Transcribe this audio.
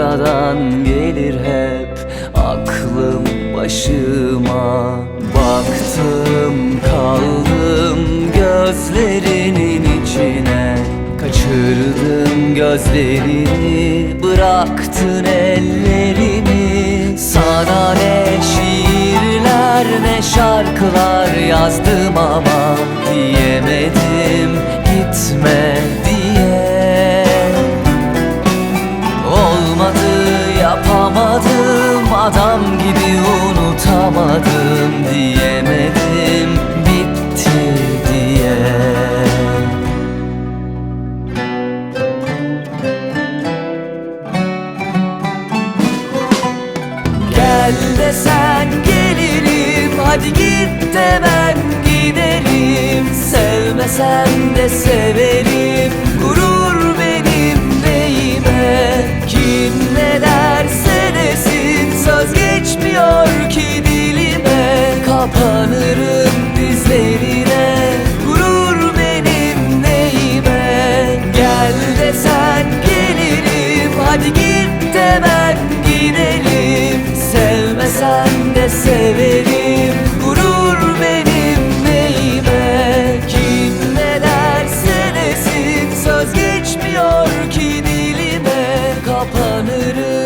sonradan gelir hep Aklım başıma. Baktım kaldım gözlerinin içine. Kaçırdım gözlerini Bıraktın ellerimi Sana ne şiirler ne şarkılar yazdım ama Gel desen gelirim. Hadi git de ben giderim Sevmesen de severim. Gurur benim neyime Kim ne derse desin Söz geçmiyor ki dilime. Kapanırım Düşmüyor ki dilime kapanırım.